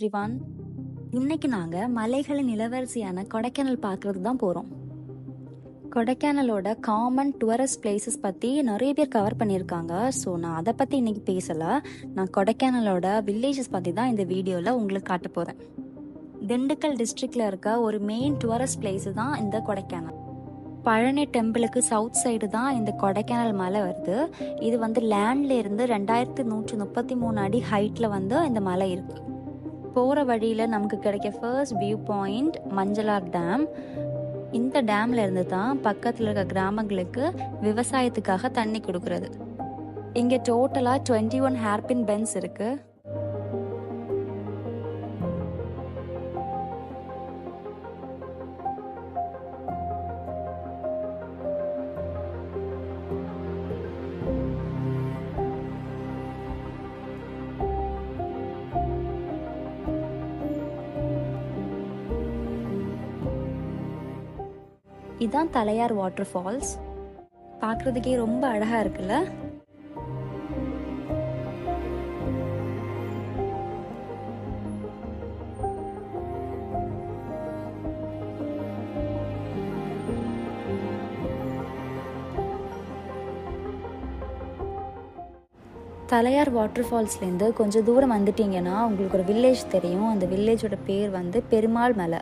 Everyone இன்னைக்கு நாங்கள் மலைகளின் இளவரசியான கொடைக்கானல் பார்க்கறதுக்கு தான் போகிறோம் கொடைக்கானலோட காமன் டூரிஸ்ட் பிளேசஸ் பற்றி நிறைய பேர் கவர் பண்ணியிருக்காங்க. ஸோ நான் அதை பற்றி இன்னைக்கு பேசலை. நான் கொடைக்கானலோட வில்லேஜஸ் பற்றி தான் இந்த வீடியோவில் உங்களுக்கு காட்ட போகிறேன் திண்டுக்கல் டிஸ்ட்ரிக்டில் இருக்க ஒரு மெயின் டூரிஸ்ட் பிளேஸ் தான் இந்த கொடைக்கானல். பழனி டெம்பிளுக்கு சவுத் சைடு தான் இந்த கொடைக்கானல் மலை வருது. இது வந்து லேண்ட்ல இருந்து ரெண்டாயிரத்தி நூற்றி முப்பத்தி மூணு அடி ஹைட்டில் வந்து இந்த மலை இருக்கு. போகிற வழியில் நமக்கு கிடைக்க first view point Manjalar dam இந்த டேம்ல இருந்து தான் பக்கத்தில் இருக்க கிராமங்களுக்கு விவசாயத்துக்காக தண்ணி கொடுக்கறது. இங்கே டோட்டலாக டுவெண்ட்டி ஒன் ஹேர்பின் பென்ஸ் இருக்குது இதுதான் தலையார் வாட்டர் ஃபால்ஸ் பார்க்குறதுக்கே ரொம்ப அழகாக இருக்குல்ல? தலையார் வாட்டர் ஃபால்ஸ்லேருந்து கொஞ்சம் தூரம் வந்துட்டீங்கன்னா உங்களுக்கு ஒரு வில்லேஜ் தெரியும். அந்த வில்லேஜோட பேர் வந்து பெருமாள் மலை.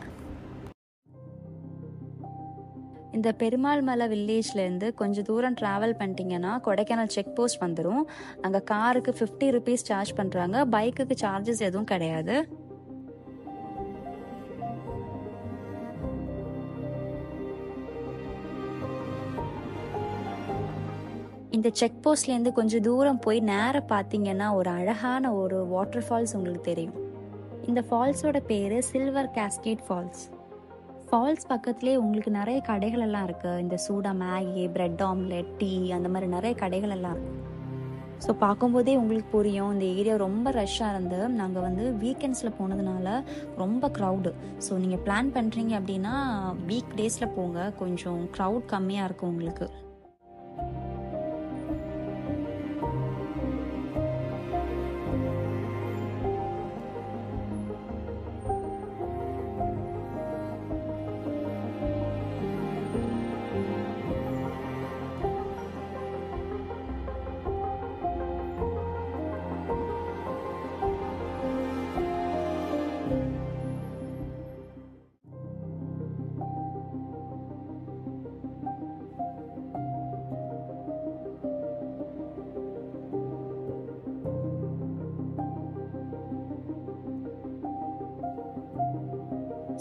இந்த பெருமாள் மலை வில்லேஜ்லேருந்து கொஞ்சம் தூரம் ட்ராவல் பண்ணிட்டீங்கன்னா கொடைக்கானல் செக் போஸ்ட் வந்துடும் அங்கே காருக்கு ஃபிஃப்டி ருபீஸ் சார்ஜ் பண்ணுறாங்க பைக்குக்கு சார்ஜஸ் எதுவும் கிடையாது. இந்த செக் போஸ்ட்லேருந்து கொஞ்சம் தூரம் போய் நேராக பார்த்தீங்கன்னா ஒரு அழகான ஒரு வாட்டர் ஃபால்ஸ் உங்களுக்கு தெரியும். இந்த ஃபால்ஸோட பேர் சில்வர் கேஸ்கேட் ஃபால்ஸ் ஃபால்ஸ் பக்கத்துலேயே உங்களுக்கு நிறைய கடைகள் எல்லாம் இருக்குது இந்த சூடா மேகி பிரெட் ஆம்லெட் டீ அந்த மாதிரி நிறைய கடைகள் எல்லாம் ஸோ பார்க்கும்போதே உங்களுக்கு புரியும். இந்த ஏரியா ரொம்ப ரஷ்ஷாக இருந்து நாங்கள் வந்து வீக்கெண்ட்ஸில் போனதுனால ரொம்ப க்ரௌடு ஸோ நீங்கள் பிளான் பண்ணுறீங்க அப்படின்னா வீக் டேஸில் போங்க. கொஞ்சம் க்ரௌட் கம்மியாக இருக்கும் உங்களுக்கு.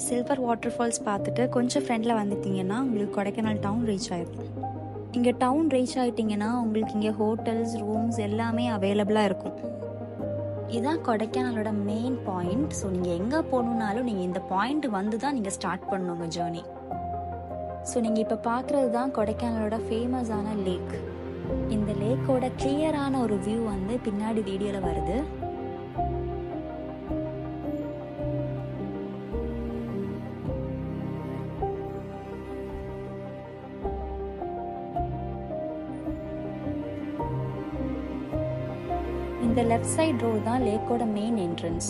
சில்வர் வாட்டர் ஃபால்ஸ் பார்த்துட்டு கொஞ்சம் ஃப்ரெண்டில் வந்துட்டீங்கன்னா உங்களுக்கு கொடைக்கானல் டவுன் ரீச் ஆயிருக்கும் இங்கே டவுன் ரீச் ஆகிட்டிங்கன்னா உங்களுக்கு இங்கே ஹோட்டல்ஸ் ரூம்ஸ் எல்லாமே அவைலபிளாக இருக்கும். இதுதான் கொடைக்கானலோட மெயின் பாயிண்ட் ஸோ நீங்கள் எங்கே போகணுன்னாலும் நீங்கள் இந்த பாயிண்ட் வந்து தான் நீங்கள் ஸ்டார்ட் பண்ணணும் உங்கள் ஜேர்னி ஸோ நீங்கள் இப்போ பார்க்குறது தான் கொடைக்கானலோட ஃபேமஸான லேக் இந்த லேக்கோட கிளியரான ஒரு வியூ வந்து பின்னாடி வீடியோவில் வருது. இந்த லெஃப்ட் சைடு ரோடு தான் லேக்கோட மெயின் என்ட்ரன்ஸ்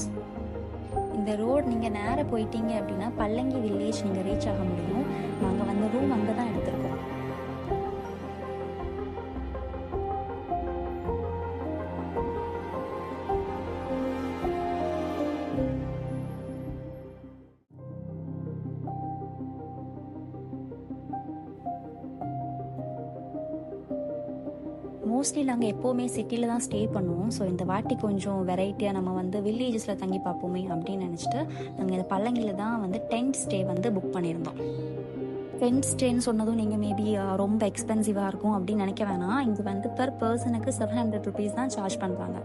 இந்த ரோடு நீங்கள் நேராக போயிட்டீங்க அப்படின்னா பல்லங்கி வில்லேஜ் நீங்கள் ரீச் ஆக முடியும். நாங்கள் வந்த ரூம் அங்கே தான் நாங்கள் எப்போவுமே சிட்டியில் தான் ஸ்டே பண்ணுவோம். ஸோ இந்த வாட்டி கொஞ்சம் வெரைட்டியாக நம்ம வந்து வில்லேஜஸில் தங்கி பார்ப்போமே அப்படின்னு நினச்சிட்டு நாங்கள் இந்த பல்லங்கியில் தான் வந்து டென்ட் ஸ்டே வந்து புக் பண்ணியிருந்தோம். டென்ட் ஸ்டேன்னு சொன்னதும் நீங்கள் மேபி ரொம்ப எக்ஸ்பென்சிவாக இருக்கும் அப்படின்னு நினைக்க வேணாம். இங்கே வந்து பெர் பர்சனுக்கு செவன் ஹண்ட்ரட் ருபீஸ் தான் சார்ஜ் பண்ணுறாங்க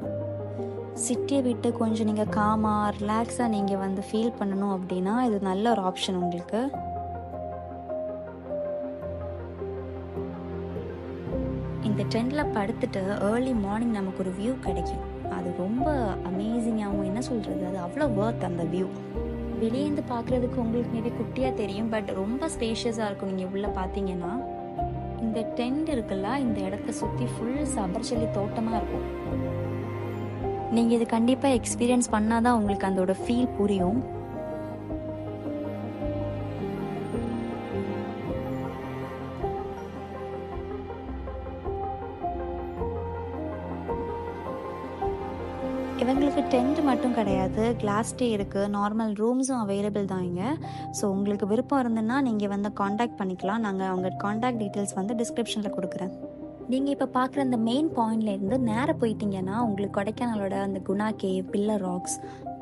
சிட்டியை விட்டு கொஞ்சம் நீங்கள் காமாக ரிலாக்ஸாக நீங்கள் வந்து ஃபீல் பண்ணணும் அப்படின்னா இது நல்ல ஒரு ஆப்ஷன் உங்களுக்கு. இந்த படுத்துட்டு ஏர்லி மார்னிங் நமக்கு ஒரு வியூ கிடைக்கும். அது ரொம்ப அமேசிங்காகவும் என்ன சொல்கிறது அது அவ்வளோ ஒர்த் அந்த வியூ வெளியேந்து பார்க்குறதுக்கு உங்களுக்கு மேபி குட்டியாக தெரியும் பட் ரொம்ப ஸ்பேஷியஸாக இருக்கும். நீங்கள் உள்ளே பார்த்தீங்கன்னா இந்த டென்ட் இருக்குல்ல இந்த இடத்த சுற்றி ஃபுல் சபர்ச்செல்லி தோட்டமாக இருக்கும். நீங்கள் இது கண்டிப்பாக எக்ஸ்பீரியன்ஸ் பண்ணால் தான் உங்களுக்கு அதோட ஃபீல் புரியும். வந்து கிளாஸ் டே இருக்குது நார்மல் ரூம்ஸும் அவைலபிள் தான் இங்கே. ஸோ உங்களுக்கு விருப்பம் இருந்ததுன்னா நீங்கள் வந்து காண்டாக்ட் பண்ணிக்கலாம். நாங்கள் அவங்க காண்டாக்ட் டீட்டெயில்ஸ் வந்து டிஸ்கிரிப்ஷனில் கொடுக்குறேன். நீங்கள் இப்போ பார்க்குற அந்த மெயின் பாயிண்ட்லேருந்து நேராக போயிட்டீங்கன்னா உங்களுக்கு கொடைக்கானலோட அந்த Guna cave pillar rocks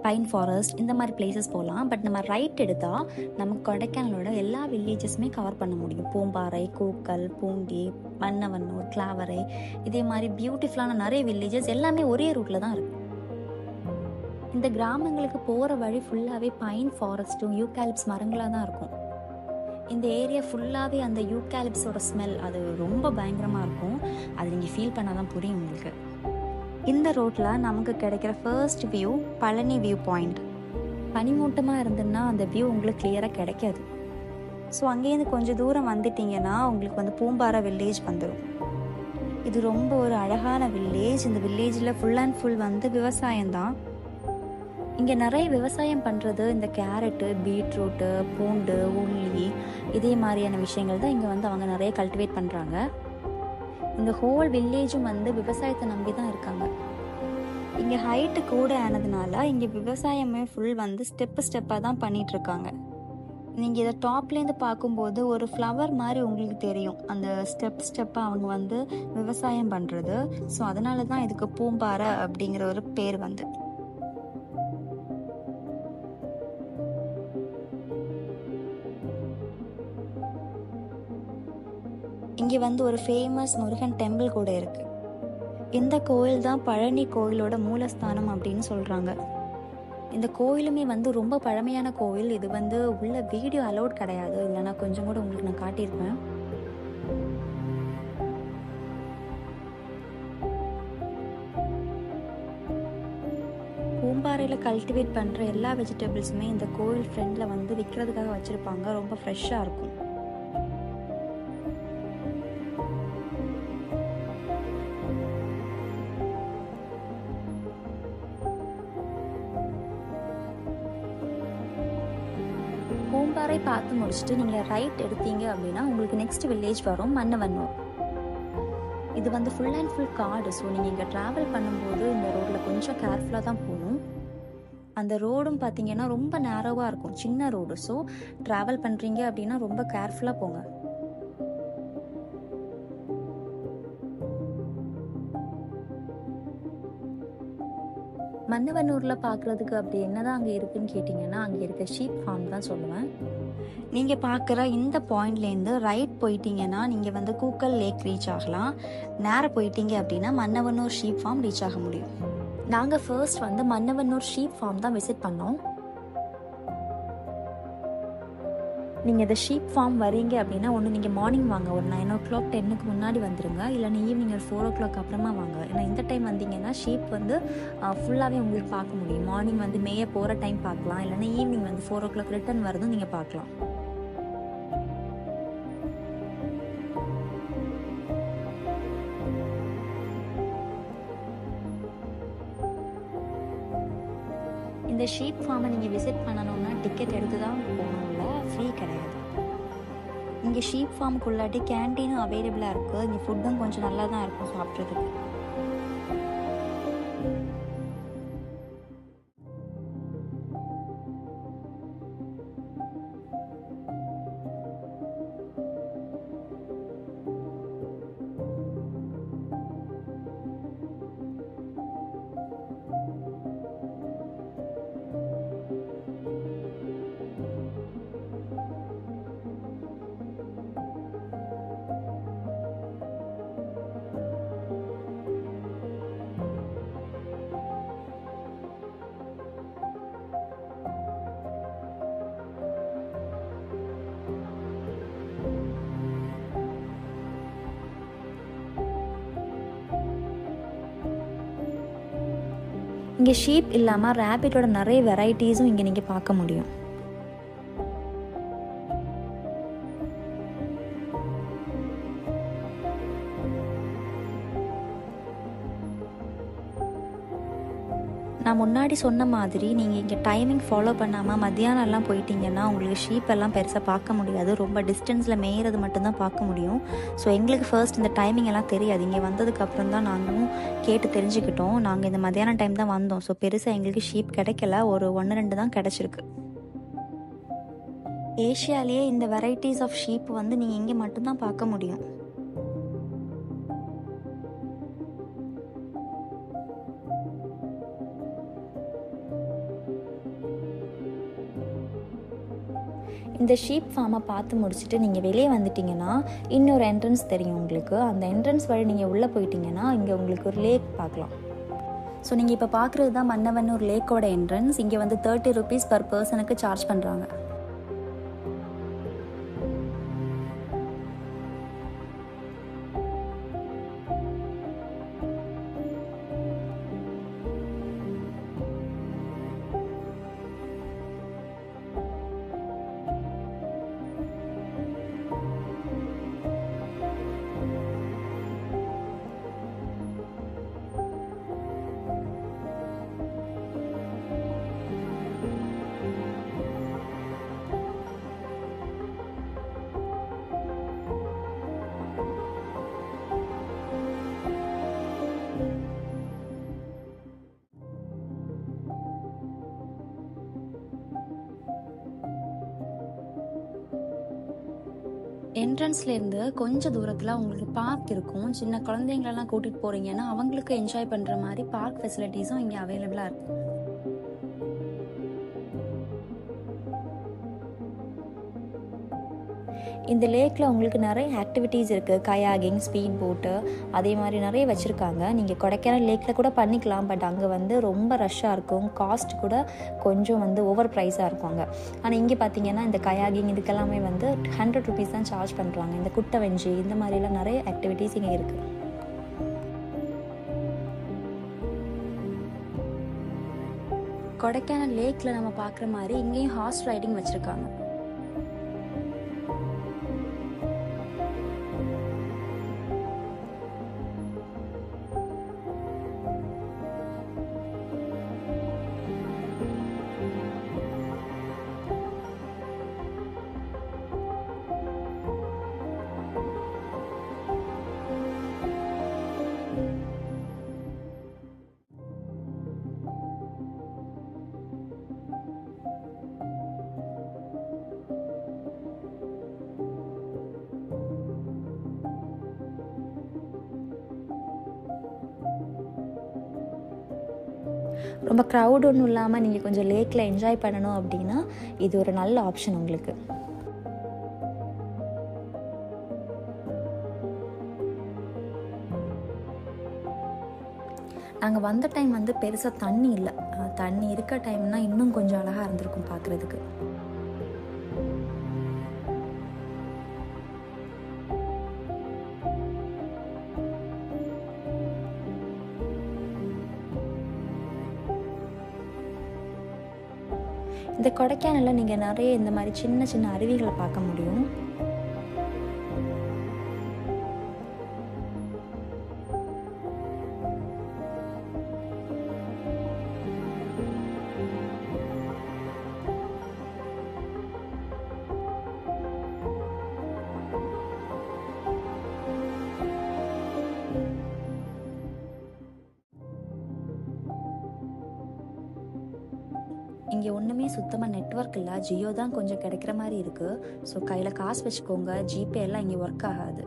pine forest இந்த மாதிரி பிளேசஸ் போகலாம். பட் நம்ம ரைட் எடுத்தால் நமக்கு கொடைக்கானலோட எல்லா வில்லேஜஸுமே கவர் பண்ண முடியும். பூம்பாறை கூக்கல் பூண்டி மன்னவன்னூர் கிளாவரை இதே மாதிரி பியூட்டிஃபுல்லான நிறைய வில்லேஜஸ் எல்லாமே ஒரே ரூட்டில் தான் இருக்குது இந்த கிராமங்களுக்கு போகிற வழி ஃபுல்லாகவே பைன் ஃபாரஸ்ட்டும் யூகாலிப்ஸ் மரங்களாக தான் இருக்கும். இந்த ஏரியா ஃபுல்லாகவே அந்த யூகாலிப்ஸோட ஸ்மெல் அது ரொம்ப பயங்கரமாக இருக்கும். அது நீங்கள் ஃபீல் பண்ணால் தான் புரியும் உங்களுக்கு. இந்த ரோட்டில் நமக்கு கிடைக்கிற first view Palani view point பனிமூட்டமாக இருந்ததுன்னா அந்த வியூ உங்களுக்கு கிளியராக கிடைக்காது. ஸோ அங்கேருந்து கொஞ்சம் தூரம் வந்துட்டிங்கன்னா உங்களுக்கு வந்து பூம்பாரா வில்லேஜ் வந்துடும் இது ரொம்ப ஒரு அழகான வில்லேஜ் இந்த வில்லேஜில் ஃபுல் அண்ட் ஃபுல் வந்து விவசாயம் தான் இங்கே நிறைய விவசாயம் பண்ணுறது இந்த கேரட்டு பீட்ரூட்டு பூண்டு உள்ளி இதே மாதிரியான விஷயங்கள் தான் இங்கே வந்து அவங்க நிறைய கல்டிவேட் பண்ணுறாங்க இந்த ஹோல் வில்லேஜும் வந்து விவசாயத்தை நம்பி தான் இருக்காங்க. இங்கே ஹைட்டு கூட ஆனதுனால இங்கே விவசாயமே ஃபுல் வந்து ஸ்டெப்பு ஸ்டெப்பாக தான் பண்ணிகிட்ருக்காங்க நீங்கள் இதை டாப்லேருந்து பார்க்கும்போது ஒரு ஃப்ளவர் மாதிரி உங்களுக்கு தெரியும். அந்த ஸ்டெப் ஸ்டெப்பாக அவங்க வந்து விவசாயம் பண்ணுறது ஸோ அதனால தான் இதுக்கு பூம்பாறை அப்படிங்கிற ஒரு பேர் வந்து. இங்கே வந்து ஒரு ஃபேமஸ் முருகன் டெம்பிள் கூட இருக்கு. இந்த கோயில் தான் பழனி கோயிலோட மூலஸ்தானம் அப்படின்னு சொல்கிறாங்க இந்த கோயிலுமே வந்து ரொம்ப பழமையான கோயில். இது வந்து உள்ள வீடியோ அலௌட் கிடையாது. இல்லைன்னா கொஞ்சம் கூட உங்களுக்கு நான் காட்டியிருப்பேன். பூம்பாறையில் கல்டிவேட் பண்ணுற எல்லா வெஜிடபிள்ஸுமே இந்த கோயில் ஃப்ரெண்டில் வந்து விற்கிறதுக்காக வச்சுருப்பாங்க. ரொம்ப ஃப்ரெஷ்ஷாக இருக்கும். முடிச்சுட்டு நீங்கள் ரைட் எடுத்தீங்க அப்படின்னா உங்களுக்கு நெக்ஸ்ட் வில்லேஜ் வரும் மன்னவன்னூர். இது வந்து ஃபுல் அண்ட் ஃபுல் காடு. ஸோ நீங்கள் இங்கே ட்ராவல் பண்ணும்போது இந்த ரோட்டில் கொஞ்சம் கேர்ஃபுல்லாக தான் போகணும். அந்த ரோடும் பார்த்தீங்கன்னா ரொம்ப நேரோவாக இருக்கும். சின்ன ரோடு ஸோ ட்ராவல் பண்ணுறீங்க அப்படின்னா ரொம்ப கேர்ஃபுல்லாக போங்க. மன்னவனூரில் பார்க்குறதுக்கு அப்படி என்னதான் அங்கே இருக்குன்னு கேட்டிங்கன்னா அங்கே இருக்க ஷீப் ஃபார்ம் தான் சொல்லுவேன். நீங்கள் பார்க்குற இந்த பாயிண்ட்லேருந்து ரைட் போயிட்டீங்கன்னா நீங்கள் வந்து கூக்கல் லேக் ரீச் ஆகலாம். நேராக போயிட்டீங்க அப்படின்னா மன்னவனூர் ஷீப் ஃபார்ம் ரீச் ஆக முடியும். நாங்கள் ஃபர்ஸ்ட் வந்து மன்னவனூர் ஷீப் ஃபார்ம் தான் விசிட் பண்ணோம். நீங்கள் இந்த ஷீப் ஃபார்ம் வரீங்க அப்படின்னா ஒன்று நீங்கள் மார்னிங் வாங்க. ஒரு நைன் ஓ கிளாக் டென்னுக்கு முன்னாடி வந்துடுங்க இல்லைன்னா ஈவினிங் ஒரு ஃபோர் ஓ கிளாக் அப்புறமா வாங்க. ஏன்னா இந்த டைம் வந்தீங்கன்னா ஷீப் வந்து ஃபுல்லாகவே உங்களுக்கு பார்க்க முடியும். மார்னிங் வந்து மேய போகிற டைம் பார்க்கலாம். இல்லைன்னா ஈவினிங் வந்து ஃபோர் ஓ கிளாக் ரிட்டர்ன் வரதும் நீங்கள் பார்க்கலாம். ஷீப் ஃபார்மை நீங்கள் விசிட் பண்ணணும்னா டிக்கெட் எடுத்து தான் போகணும்ல? ஃப்ரீ கிடையாது. இங்கே ஷீப் ஃபார்முக்குள்ளாட்டி கேன்டீனும் அவைலபிளாக இருக்குது இங்கே ஃபுட்டும் கொஞ்சம் நல்லா தான் இருக்கும் சாப்பிட்றதுக்கு. இங்கே ஷீப் இல்லாமல் ரேபிட்டோட நிறைய வெரைட்டிஸும் இங்கே நீங்கள் பார்க்க முடியும். முன்னாடி சொன்ன மாதிரி நீங்கள் இங்கே டைமிங் ஃபாலோ பண்ணாமல் மத்தியானம்லாம் போயிட்டீங்கன்னா உங்களுக்கு ஷீப் எல்லாம் பெருசாக பார்க்க முடியாது. ரொம்ப டிஸ்டன்ஸில் மேயிறது மட்டும்தான் பார்க்க முடியும். ஸோ எங்களுக்கு ஃபர்ஸ்ட் இந்த டைமிங் எல்லாம் தெரியாது. இங்கே வந்ததுக்கப்புறம் தான் நாங்களும் கேட்டு தெரிஞ்சுக்கிட்டோம். நாங்கள் இந்த மத்தியானம் டைம் தான் வந்தோம். ஸோ பெருசாக எங்களுக்கு ஷீப் கிடைக்கல. ஒரு ஒன்று ரெண்டு தான் கிடச்சிருக்கு. ஏஷியாலேயே இந்த வெரைட்டிஸ் ஆஃப் ஷீப் வந்து நீங்கள் இங்கே மட்டும்தான் பார்க்க முடியும். இந்த ஷீப் ஃபார்மை பார்த்து முடிச்சுட்டு நீங்கள் வெளியே வந்துட்டிங்கன்னா இன்னொரு என்ட்ரன்ஸ் தெரியும் உங்களுக்கு. அந்த என்ட்ரன்ஸ் வழி நீங்கள் உள்ளே போயிட்டீங்கன்னா இங்கே உங்களுக்கு ஒரு லேக் பார்க்கலாம். ஸோ நீங்கள் இப்போ பார்க்குறது தான் மன்னவன்னூர் லேக்கோட என்ட்ரன்ஸ் இங்கே வந்து தேர்ட்டி ருபீஸ் பர் பர்சனுக்கு சார்ஜ் பண்ணுறாங்க என்ட்ரன்ஸ்லேருந்து கொஞ்சம் தூரத்தில் உங்களுக்கு பார்க் இருக்கும். சின்ன குழந்தைங்களெல்லாம் கூட்டிகிட்டு போகிறீங்கன்னா அவங்களுக்கு என்ஜாய் பண்ணுற மாதிரி பார்க் ஃபெசிலிட்டிஸும் இங்கே அவைலபிளாக இருக்குது இந்த லேக்கில் உங்களுக்கு நிறைய ஆக்டிவிட்டீஸ் இருக்குது கயாகிங் ஸ்பீட் போட்டு அதே மாதிரி நிறைய வச்சுருக்காங்க. நீங்கள் கொடைக்கானல் லேக்கில் கூட பண்ணிக்கலாம். பட் அங்கே வந்து ரொம்ப ரஷ்ஷாக இருக்கும். காஸ்ட் கூட கொஞ்சம் வந்து ஓவர் ப்ரைஸாக இருக்கும் அங்கே. ஆனால் இங்கே பார்த்தீங்கன்னா இந்த கயாகிங் இதுக்கெல்லாமே வந்து ஹண்ட்ரட் ருபீஸ் தான் சார்ஜ் பண்ணுறாங்க இந்த குட்டை வெஞ்சி இந்த மாதிரிலாம் நிறைய ஆக்டிவிட்டீஸ் இங்கே இருக்குது கொடைக்கானல் லேக்கில் நம்ம பார்க்குற மாதிரி இங்கேயும் ஹார்ஸ் ரைடிங் வச்சுருக்காங்க. ரொம்ப க்ரௌட் ஒன்றும் இல்லாமல் நீங்கள் கொஞ்சம் லேக்கில் என்ஜாய் பண்ணணும் அப்படின்னா இது ஒரு நல்ல ஆப்ஷன் உங்களுக்கு. நாங்கள் வந்த டைம் வந்து பெருசாக தண்ணி இல்லை. தண்ணி இருக்க டைம்னால் இன்னும் கொஞ்சம் அழகாக இருந்திருக்கும் பார்க்குறதுக்கு இந்த கொடைக்கானலில் நீங்கள் நிறைய இந்த மாதிரி சின்ன சின்ன அருவிகளை பார்க்க முடியும். இருக்குல்ல? இல்லை ஜியோ தான் கொஞ்சம் கிடைக்கிற மாதிரி இருக்குது ஸோ கையில் காசு வச்சுக்கோங்க. ஜிபே எல்லாம் இங்கே ஒர்க் ஆகாது.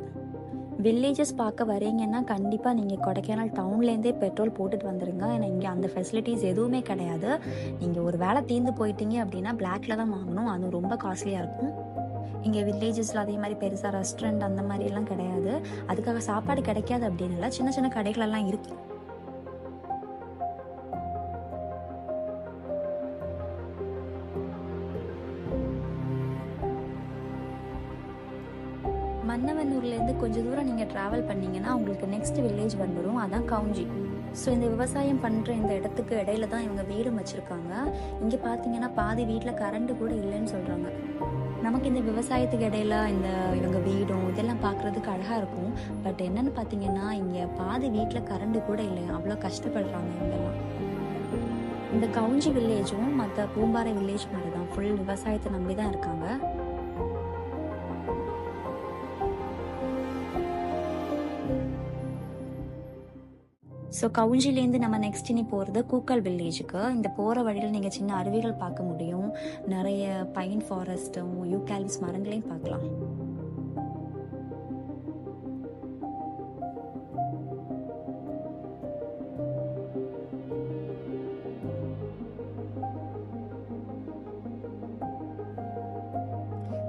வில்லேஜஸ் பார்க்க வரீங்கன்னா கண்டிப்பாக நீங்கள் கொடைக்கானல் டவுன்லேருந்தே பெட்ரோல் போட்டுட்டு வந்துடுங்க ஏன்னா இங்கே அந்த ஃபெசிலிட்டிஸ் எதுவுமே கிடையாது. நீங்கள் ஒரு வேலை தீர்ந்து போயிட்டீங்க அப்படின்னா பிளாக்ல தான் வாங்கணும். அது ரொம்ப காஸ்ட்லியாக இருக்கும். இங்கே வில்லேஜஸில் அதே மாதிரி பெருசாக ரெஸ்டாரண்ட் அந்த மாதிரி எல்லாம் கிடையாது. அதுக்காக சாப்பாடு கிடைக்காது அப்படின்னு இல்லை. சின்ன சின்ன கடைகளெல்லாம் இருக்குது ட்ராவல் பண்ணீங்கன்னா உங்களுக்கு நெக்ஸ்ட் வில்லேஜ் வந்துடும் அதான் கவுஞ்சி. ஸோ இந்த விவசாயம் பண்ணுற இந்த இடத்துக்கு இடையில தான் இவங்க வீடு வச்சுருக்காங்க. இங்கே பார்த்தீங்கன்னா பாதி வீட்டில் கரண்ட்டு கூட இல்லைன்னு சொல்கிறாங்க நமக்கு இந்த விவசாயத்துக்கு இடையில இந்த இவங்க வீடும் இதெல்லாம் பார்க்குறதுக்கு அழகாக இருக்கும். பட் என்னென்னு பார்த்தீங்கன்னா இங்கே பாதி வீட்டில் கரண்ட்டு கூட இல்லை அவ்வளோ கஷ்டப்படுறாங்க இவங்கெல்லாம். இந்த கவுஞ்சி வில்லேஜும் மற்ற பூம்பாறை வில்லேஜ் மாதிரி தான் ஃபுல் விவசாயத்தை நம்பி தான் இருக்காங்க. ஸோ கவுஞ்சிலேருந்து நம்ம நெக்ஸ்ட் இனி போகிறது கூக்கல் வில்லேஜுக்கு இந்த போகிற வழியில் நீங்கள் சின்ன அருவிகள் பார்க்க முடியும். நிறைய பைன் ஃபாரஸ்ட்டும் யூகாலிப்ஸ் மரங்களையும் பார்க்கலாம்.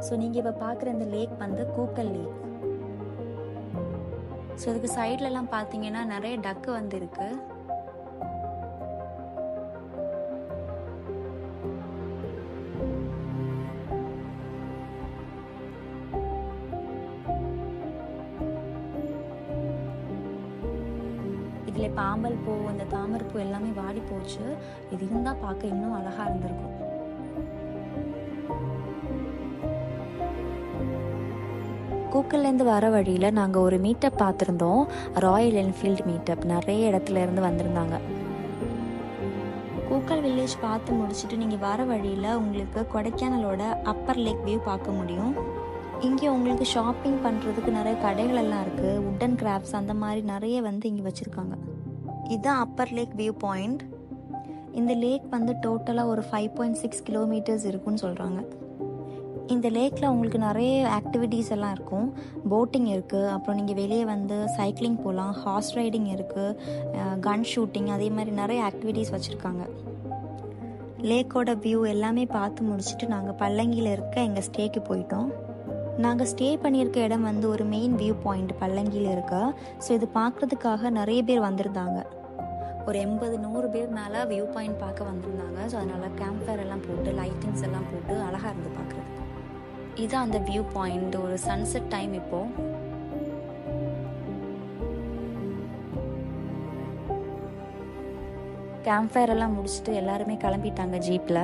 ஸோ நீங்கள் இப்போ பார்க்குற இந்த லேக் வந்து கூக்கல் லேக் ஸோ இதுக்கு சைட்லலாம் பார்த்தீங்கன்னா நிறைய டக்கு வந்துருக்கு. இதில் பாம்பல் பூ இந்த தாமரை பூ எல்லாமே வாடி போச்சு. இது இருந்தால் பார்க்க இன்னும் அழகாக இருந்திருக்கும். லோக்கல்லேருந்து வர வழியில் நாங்கள் ஒரு மீட்டப் பார்த்துருந்தோம். ராயல் என்ஃபீல்டு மீட்டப் நிறைய இடத்துல இருந்து வந்திருந்தாங்க. கூக்கல் வில்லேஜ் பார்த்து முடிச்சுட்டு நீங்கள் வர வழியில் உங்களுக்கு கொடைக்கானலோட அப்பர் லேக் வியூ பார்க்க முடியும். இங்கே உங்களுக்கு ஷாப்பிங் பண்ணுறதுக்கு நிறைய கடைகள் எல்லாம் இருக்குது உட்டன் கிராஃப்ட்ஸ் அந்த மாதிரி நிறைய வந்து இங்கே வச்சுருக்காங்க. இதுதான் அப்பர் லேக் வியூ பாயிண்ட் இந்த லேக் வந்து டோட்டலாக ஒரு ஃபைவ் பாயிண்ட் சிக்ஸ் கிலோமீட்டர்ஸ் இருக்குன்னு சொல்கிறாங்க இந்த லேக்கில் உங்களுக்கு நிறைய ஆக்டிவிட்டீஸ் எல்லாம் இருக்கும். போட்டிங் இருக்குது அப்புறம் நீங்கள் வெளியே வந்து சைக்கிளிங் போகலாம் ஹார்ஸ் ரைடிங் இருக்குது கன் ஷூட்டிங் அதே மாதிரி நிறைய ஆக்டிவிட்டீஸ் வச்சுருக்காங்க. லேக்கோட வியூ எல்லாமே பார்த்து முடிச்சுட்டு நாங்கள் பல்லங்கியில் இருக்க எங்கள் ஸ்டேக்கு போயிட்டோம். நாங்கள் ஸ்டே பண்ணியிருக்க இடம் வந்து ஒரு மெயின் வியூ பாயிண்ட் பல்லங்கியில் இருக்க. ஸோ இது பார்க்குறதுக்காக நிறைய பேர் வந்திருந்தாங்க. ஒரு எண்பது நூறு பேர் மேலே வியூ பாயிண்ட் பார்க்க வந்திருந்தாங்க. ஸோ அதனால் கேம்ப் ஃபயர் எல்லாம் போட்டு லைட்டிங்ஸ் எல்லாம் போட்டு அழகாக இருந்து பார்க்குறதுக்கு. இது அந்த வியூ பாயிண்ட் ஒரு சன்செட் டைம் இப்போ. கேம்ப் ஃபயர் எல்லாம் முடிச்சுட்டு எல்லாருமே கிளம்பிட்டாங்க ஜீப்பில்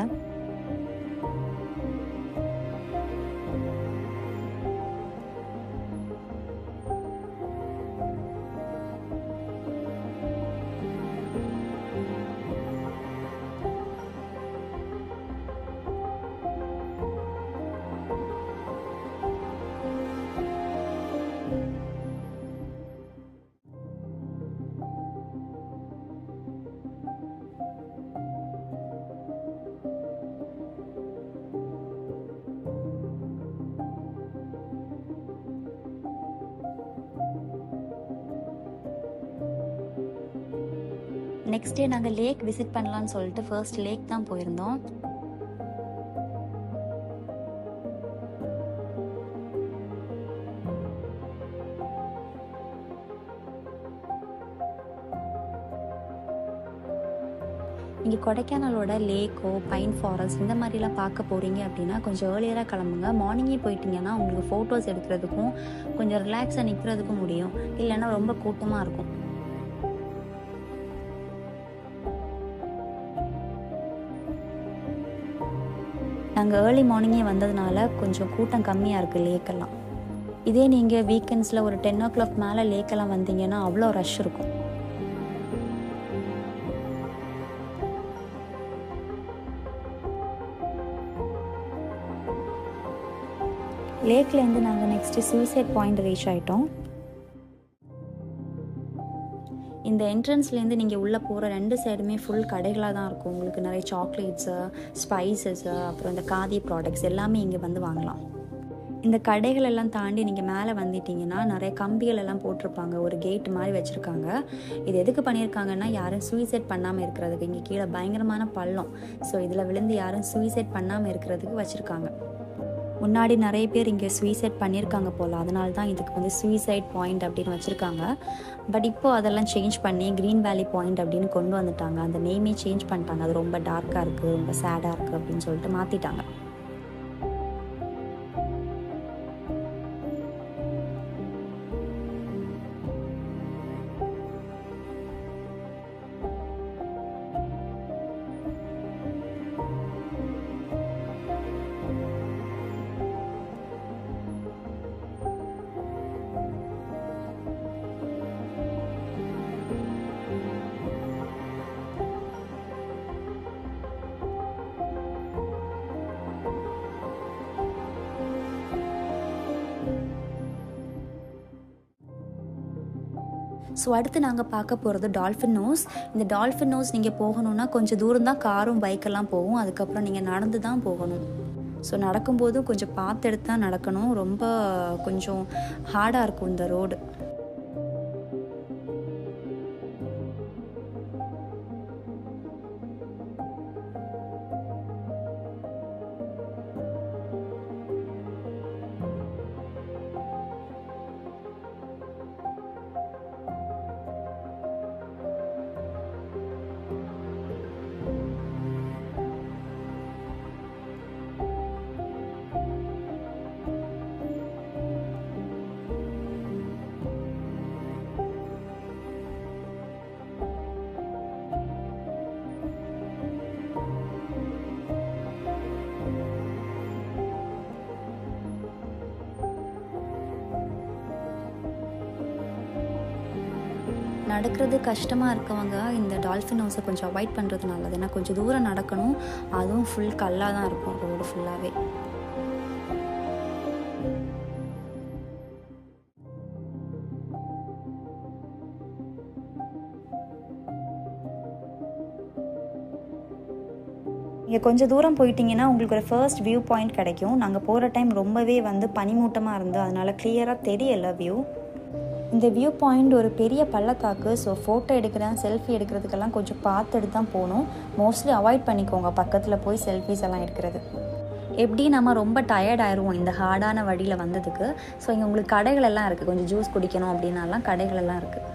நெக்ஸ்ட் டே நாங்கள் லேக் விசிட் பண்ணலாம்னு சொல்லிட்டு ஃபர்ஸ்ட் லேக் தான் போயிருந்தோம். நீங்கள் கொடைக்கானலோட லேக்கோ பைன் ஃபாரஸ்ட் இந்த மாதிரிலாம் பார்க்க போகிறீங்க அப்படின்னா கொஞ்சம் ஏர்லியராக கிளம்புங்க. மார்னிங்கே போயிட்டீங்கன்னா உங்களுக்கு ஃபோட்டோஸ் எடுக்கிறதுக்கும் கொஞ்சம் ரிலாக்ஸாக நிற்கிறதுக்கும் முடியும். இல்லைன்னா ரொம்ப கூட்டமாக இருக்கும். நாங்கள் ஏர்லி மார்னிங்கே வந்ததுனால கொஞ்சம் கூட்டம் கம்மியாக இருக்குது லேக்கெல்லாம் இதே நீங்கள் வீக்கெண்ட்ஸில் ஒரு டென் ஓ கிளாக் மேலே லேக்கெல்லாம் வந்தீங்கன்னா அவ்வளோ ரஷ் இருக்கும். லேக்லேருந்து நாங்கள் நெக்ஸ்ட்டு சூசைட் பாயிண்ட் ரீச் ஆகிட்டோம் இந்த என்ட்ரன்ஸ்லேருந்து நீங்கள் உள்ளே போகிற ரெண்டு சைடுமே ஃபுல் கடைகளாக தான் இருக்கும். உங்களுக்கு நிறைய சாக்லேட்ஸு ஸ்பைசஸ்ஸு அப்புறம் இந்த காதி ப்ராடக்ட்ஸ் எல்லாமே இங்கே வந்து வாங்கலாம். இந்த கடைகள் எல்லாம் தாண்டி நீங்கள் மேலே வந்துட்டீங்கன்னா நிறைய கம்பிகள் எல்லாம் போட்டிருப்பாங்க. ஒரு கேட் மாதிரி வச்சுருக்காங்க. இது எதுக்கு பண்ணியிருக்காங்கன்னா யாரும் சூசைட் பண்ணாமல் இருக்கிறதுக்கு. இங்கே கீழே பயங்கரமான பள்ளம். ஸோ இதில் விழுந்து யாரும் சூசைட் பண்ணாமல் இருக்கிறதுக்கு வச்சுருக்காங்க. முன்னாடி நிறைய பேர் இங்கே சூசைட் பண்ணியிருக்காங்க போல். அதனால தான் இதுக்கு வந்து சூசைட் பாயிண்ட் அப்படின்னு வச்சுருக்காங்க. பட் இப்போ அதெல்லாம் சேஞ்ச் பண்ணி க்ரீன் வேலி பாயிண்ட் அப்படின்னு கொண்டு வந்துட்டாங்க. அந்த நேமே சேஞ்ச் பண்ணிட்டாங்க. அது ரொம்ப டார்க்காக இருக்குது ரொம்ப சேடாக இருக்குது அப்படின்னு சொல்லிட்டு மாற்றிட்டாங்க ஸோ அடுத்து நாங்கள் பார்க்க போகிறது டால்ஃபின் நோஸ் இந்த டால்ஃபின் நோஸ் நீங்கள் போகணுன்னா கொஞ்சம் தூரம் தான் காரும் பைக்கெல்லாம் போகும். அதுக்கப்புறம் நீங்கள் நடந்து தான் போகணும். ஸோ நடக்கும்போதும் கொஞ்சம் பார்த்து எடுத்து தான் நடக்கணும். ரொம்ப கொஞ்சம் ஹார்டாக இருக்கும் இந்த ரோடு நடக்கிறது கஷ்டமாக இருக்கவங்க இந்த டால்ஃபின் ஹவுஸை கொஞ்சம் அவாய்ட் பண்ணுறது நல்லது. ஏன்னா கொஞ்சம் தூரம் நடக்கணும். அதுவும் ஃபுல் கல்லாக தான் இருக்கும் ரோடு ஃபுல்லாகவே நீங்கள் கொஞ்சம் தூரம் போயிட்டீங்கன்னா உங்களுக்கு ஒரு ஃபர்ஸ்ட் வியூ பாயிண்ட் கிடைக்கும். நாங்கள் போகிற டைம் ரொம்பவே வந்து பனிமூட்டமாக இருந்து அதனால் கிளியராக தெரியல வியூ இந்த வியூ பாயிண்ட் ஒரு பெரிய பள்ளத்தாக்கு. ஸோ ஃபோட்டோ எடுக்கிறேன் செல்ஃபி எடுக்கிறதுக்கெல்லாம் கொஞ்சம் பார்த்து தான் போகணும். மோஸ்ட்லி அவாய்ட் பண்ணிக்கோங்க பக்கத்தில் போய் செல்ஃபிஸ் எல்லாம் எடுக்கிறது. எப்படி நம்ம ரொம்ப டயர்ட் ஆயிடுவோம் இந்த ஹார்டான வழியில் வந்ததுக்கு. ஸோ இங்கே உங்களுக்கு கடைகள் எல்லாம் இருக்குது கொஞ்சம் ஜூஸ் குடிக்கணும் அப்படின்னாலாம் கடைகள் எல்லாம் இருக்குது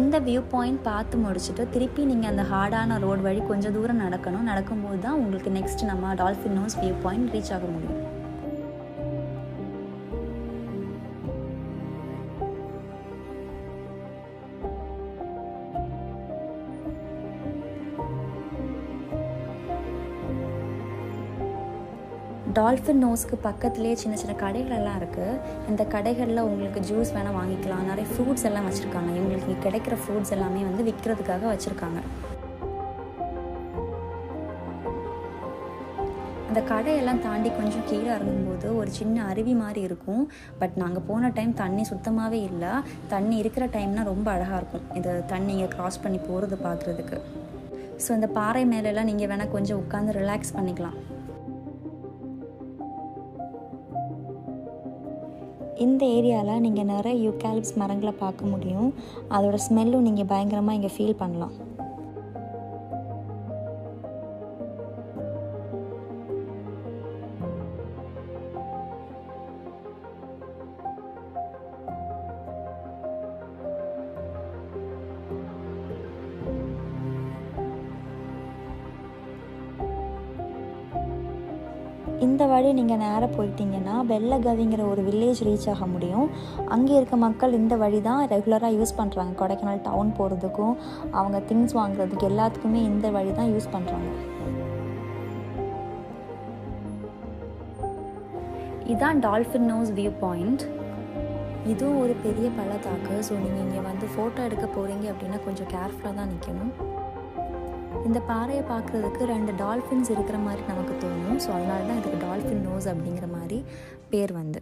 இந்த வியூ பாயிண்ட் பார்த்து முடிச்சுட்டு திருப்பி நீங்கள் அந்த ஹார்டான ரோடு வழி கொஞ்சம் தூரம் நடக்கணும். நடக்கும்போது தான் உங்களுக்கு நெக்ஸ்ட் நம்ம dolphin nose view point reach ஆக முடியும். டால்ஃபின் நோஸ்க்கு பக்கத்துலேயே சின்ன சின்ன கடைகளெல்லாம் இருக்குது இந்த கடைகளில் உங்களுக்கு ஜூஸ் வேணால் வாங்கிக்கலாம். நிறைய ஃப்ரூட்ஸ் எல்லாம் வச்சுருக்காங்க. இவங்களுக்கு கிடைக்கிற ஃப்ரூட்ஸ் எல்லாமே வந்து விற்கிறதுக்காக வச்சுருக்காங்க. அந்த கடையெல்லாம் தாண்டி கொஞ்சம் கீழே இறங்கும்போது ஒரு சின்ன அருவி மாதிரி இருக்கும். பட் நாங்கள் போன டைம் தண்ணி சுத்தமாகவே இல்லை. தண்ணி இருக்கிற டைம்னால் ரொம்ப அழகாக இருக்கும். இது தண்ணி இங்கே க்ராஸ் பண்ணி போகிறது பார்க்குறதுக்கு ஸோ இந்த பாறை மேலெல்லாம் நீங்கள் வேணால் கொஞ்சம் உட்காந்து ரிலாக்ஸ் பண்ணிக்கலாம். இந்த ஏரியாவில் நீங்கள் நிறைய யூகாலிப்ஸ் மரங்களை பார்க்க முடியும். அதோடய ஸ்மெல்லும் நீங்கள் பயங்கரமாக இங்கே ஃபீல் பண்ணலாம். இந்த வழி நீங்கள் நேராக போயிட்டீங்கன்னா வெள்ளகவிங்கிற ஒரு வில்லேஜ் ரீச் ஆக முடியும். அங்கே இருக்க மக்கள் இந்த வழி தான் ரெகுலராக யூஸ் பண்ணுறாங்க கொடைக்கானல் டவுன் போகிறதுக்கும் அவங்க திங்ஸ் வாங்குறதுக்கு எல்லாத்துக்குமே இந்த வழி தான் யூஸ் பண்ணுறாங்க இதான் டால்ஃபின் நோஸ் வியூ பாயிண்ட் இதுவும் ஒரு பெரிய பள்ளத்தாக்கு. ஸோ நீங்கள் இங்கே வந்து ஃபோட்டோ எடுக்க போகிறீங்க அப்படின்னா கொஞ்சம் கேர்ஃபுல்லாக தான் நிற்கணும் இந்த பாறையை பார்க்குறதுக்கு ரெண்டு டால்ஃபின்ஸ் இருக்கிற மாதிரி நமக்கு தோணும். ஸோ அதனால தான் இதுக்கு டால்ஃபின் நோஸ் அப்படிங்கிற மாதிரி பேர் வந்து.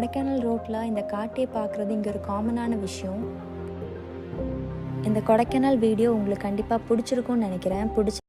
கொடைக்கானல் ரோட்டில் இந்த காட்டையை பார்க்குறது இங்கே ஒரு காமனான விஷயம். இந்த கொடைக்கானல் வீடியோ உங்களுக்கு கண்டிப்பாக பிடிச்சிருக்கும்னு நினைக்கிறேன். பிடிச்ச